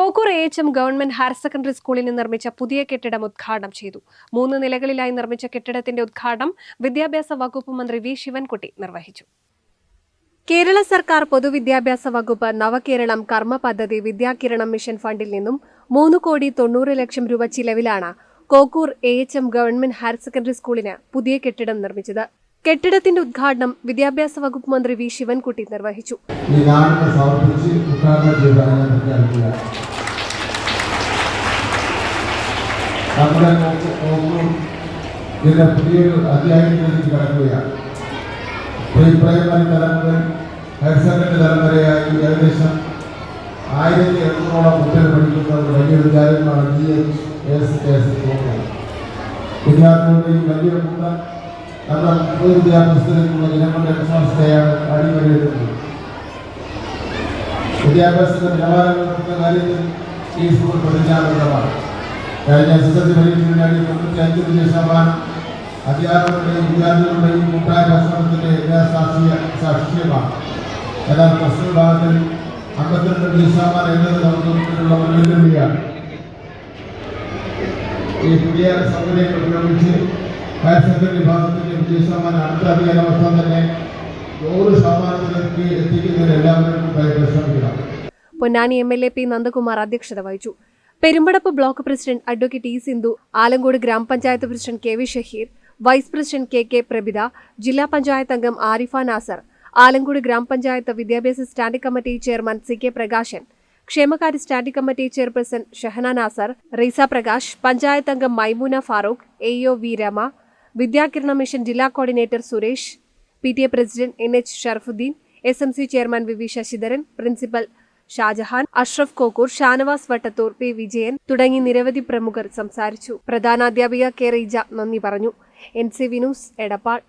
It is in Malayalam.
Kokkur A H M government higher secondary സ്കൂളിന് നിർമ്മിച്ച പുതിയ കെട്ടിടം ഉദ്ഘാടനം ചെയ്തു. മൂന്ന് നിലകളിലായി നിർമ്മിച്ച കെട്ടിടത്തിന്റെ ഉദ്ഘാടനം വിദ്യാഭ്യാസ വകുപ്പ് മന്ത്രി വി ശിവൻകുട്ടി നിർവഹിച്ചു. കേരള സർക്കാർ പൊതുവിദ്യാഭ്യാസ വകുപ്പ് നവകേരളം കർമ്മ പദ്ധതി വിദ്യാകിരണം മിഷൻ ഫണ്ടിൽ നിന്നും മൂന്ന് കോടി തൊണ്ണൂറ് ലക്ഷം രൂപ ചിലവിലാണ് Kokkur A H M government higher secondary സ്കൂളിന് പുതിയ കെട്ടിടം നിർമ്മിച്ചത്. കെട്ടിടത്തിന്റെ ഉദ്ഘാടനം വിദ്യാഭ്യാസ വകുപ്പ് മന്ത്രി വി ശിവൻകുട്ടി നിർവഹിച്ചു. ഞാൻ പ്രഖ്യാപിക്കുക നമ്മുടെ നോക്കും ഇതിന്റെ പുതിയൊരു അധ്യായത്തിലേക്ക് കടക്കുകയാണ് പ്രീ പ്രൈമറി തലം മുതൽ ഹയർ സെക്കൻഡറി തലം വരെയായി ഏകദേശം ആയിരത്തി എണ്ണൂറോളം കുട്ടികൾ പഠിക്കുന്ന ഒരു വലിയ വിദ്യാലയമാണ് ജി എച്ച് എസ് എസ് വിദ്യാർത്ഥികളുടെയും വലിയ കൂട്ടം നമ്മുടെ പൊതുവിദ്യാഭ്യാസത്തിലേക്കുള്ള ജനങ്ങളുടെ വിശ്വാസത്തെയാണ് വിദ്യാഭ്യാസത്തിന്റെ നിലവാരം ഉയർത്തുന്ന കാര്യത്തിൽ ഈ സ്കൂൾ പ്രതിജ്ഞാബദ്ധമാണ് കഴിഞ്ഞ എസ് എസ് എൽ സി പരീക്ഷയിൽ നേടിയ തൊണ്ണൂറ്റി അഞ്ച് വിജയ ശതമാനം അധ്യാപകരുടെയും വിദ്യാർത്ഥികളുടെയും കൂട്ടായ പരിശ്രമത്തിന്റെ എല്ലാ സാക്ഷിയ സാക്ഷ്യമാണ് എന്നാൽ പ്ലസ് ടു വിഭാഗത്തിൽ അമ്പത്തിരണ്ട് വിജയ ശതമാനം എന്നത് നമുക്ക് മുന്നിലുള്ള ഒരു വെല്ലുവിളിയാണ് ഈ പുതിയ സൗകര്യങ്ങൾ ഉപയോഗിച്ച് ഹയർ സെക്കൻഡറി വിഭാഗത്തിന്റെ വിജയ ശതമാനം അടുത്ത അധികാര വർഷം തന്നെ നൂറ് ശതമാനത്തിലേക്ക് എത്തിക്കുന്നതിന് എല്ലാവരും പരിശ്രമിക്കണം Ponnani M L A P Nandakumar അധ്യക്ഷത വഹിച്ചു. Perumpadappu block president advocate E Sindhu Alankode ഗ്രാമപഞ്ചായത്ത് president K V Shaheer vice president K K Prabhitha ജില്ലാ പഞ്ചായത്ത് അംഗം ആരിഫ നാസർ ആലങ്കോട് ഗ്രാമപഞ്ചായത്ത് വിദ്യാഭ്യാസ standing committee chairman C K Prakashan ക്ഷേമകാര്യ standing committee chairperson Shahana Nasar Reesa Prakash panchayat അംഗം Maimoona Farooq A O V Rama Vidyakirana mission ജില്ലാ coordinator Suresh P T A president N H Sharafuddin S M C chairman V V Sasidharan principal Shajahan Ashraf Kokkur Shanavas Vattathur P. Vijayan തുടങ്ങി നിരവധി പ്രമുഖർ സംസാരിച്ചു. പ്രധാനാധ്യാപിക കെ. റീജ നന്ദി പറഞ്ഞു. എൻ. സി. വിനൂസ് എടപ്പാൾ.